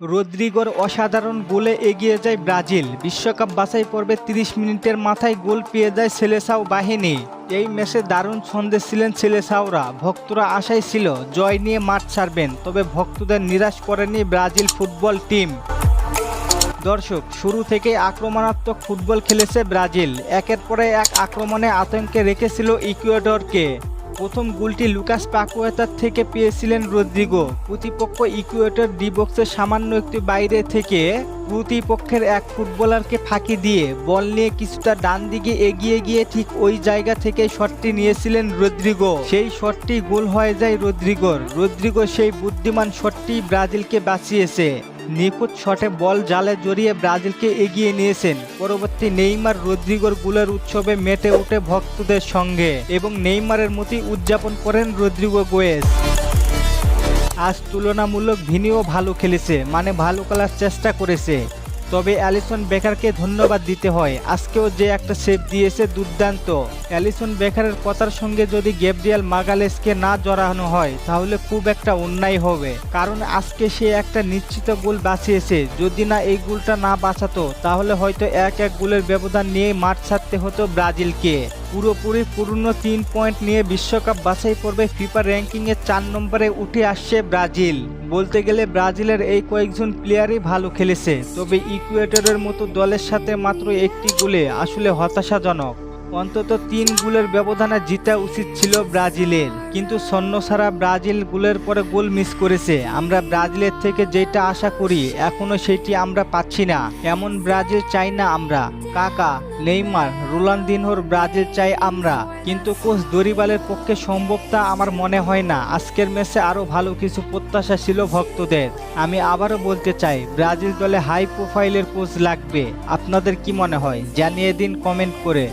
রদ্রিগোর অসাধারণ গোলে এগিয়ে যায় ব্রাজিল। বিশ্বকাপ বাছাই পর্বে তিরিশ মিনিটের মাথায় গোল পেয়ে যায় সেলেসাও বাহিনী। এই ম্যাচে দারুণ ছন্দে ছিলেন সেলেসাওরা। ভক্তরা আশায় ছিল, জয় নিয়ে মাঠ ছাড়বেন, তবে ভক্তদের নিরাশ করেনি ব্রাজিল ফুটবল টিম। দর্শক, শুরু থেকে আক্রমণাত্মক ফুটবল খেলেছে ব্রাজিল। একের পরে এক আক্রমণে আতঙ্কে রেখেছিল ইকুয়েডরকে। প্রথম গোলটি লুকাস পাকুয়েতার থেকে পেয়েছিলেন রদ্রিগো। প্রতিপক্ষ ইকুয়েটর ডি বক্সের সামান্য একটি বাইরে থেকে প্রতিপক্ষের এক ফুটবলারকে ফাঁকি দিয়ে বল নিয়ে কিছুটা ডান দিকে এগিয়ে গিয়ে ঠিক ওই জায়গা থেকে শটটি নিয়েছিলেন রদ্রিগো। সেই শটটি গোল হয়ে যায় রদ্রিগোর। রদ্রিগো সেই বুদ্ধিমান শটটি ব্রাজিলকে বাঁচিয়েছে। নিখুঁত শটে বল জালে জড়িয়ে ব্রাজিলকে এগিয়ে নিয়েছেন। পরবর্তী নেইমার রদ্রিগোর গুলের উৎসবে মেতে উঠে ভক্তদের সঙ্গে এবং নেইমারের মতি উদযাপন করেন রদ্রিগো গোয়েস। আজ তুলনামূলক ভিনিও ভালো খেলেছে মানে ভালো খেলার চেষ্টা করেছে। তবে অ্যালিসন বেকারকে ধন্যবাদ দিতে হয়। আজকেও যে একটা সেভ দিয়েছে দুর্দান্ত। অ্যালিসন বেকারের কথার সঙ্গে যদি গ্যাব্রিয়াল মাগালেসকে না জড়ানো হয়, তাহলে খুব একটা অন্যায় হবে। কারণ আজকে সে একটা নিশ্চিত গোল বাঁচিয়েছে। যদি না এই গোলটা না বাঁচাতো, তাহলে হয়তো এক এক গোলের ব্যবধান নিয়ে মাঠ ছাড়তে হতো ব্রাজিলকে। পুরোপুরি পূর্ণ তিন পয়েন্ট নিয়ে বিশ্বকাপ বাছাই পর্বে ফিফা র্যাঙ্কিংয়ে চার নম্বরে উঠে আসছে ব্রাজিল। বলতে গেলে ব্রাজিলের এই কয়েকজন প্লেয়ারই ভালো খেলেছে, তবে ইকুয়েটরের মতো দলের সাথে মাত্র একটি গোলে, আসলে হতাশাজনক। অন্তত তিন গোলের ব্যবধানে জিতা উচিত ছিল ব্রাজিলের। কিন্তু সৈন্য ছাড়া ব্রাজিল গোলের পরে গোল মিস করেছে। আমরা ব্রাজিলের থেকে যেটা আশা করি, এখনও সেটি আমরা পাচ্ছি না। এমন ব্রাজিল চাই না আমরা। কাকা, নেইমার রোলান্দিনহোর ব্রাজিল চাই আমরা। কিন্তু কোচ দরিবালের পক্ষে সম্ভব তা আমার মনে হয় না। আজকের ম্যাচে আরও ভালো কিছু প্রত্যাশা ছিল ভক্তদের। আমি আবারও বলতে চাই, ব্রাজিল দলে হাই প্রোফাইলের কোচ লাগবে। আপনাদের কি মনে হয়? জানিয়ে দিন কমেন্ট করে।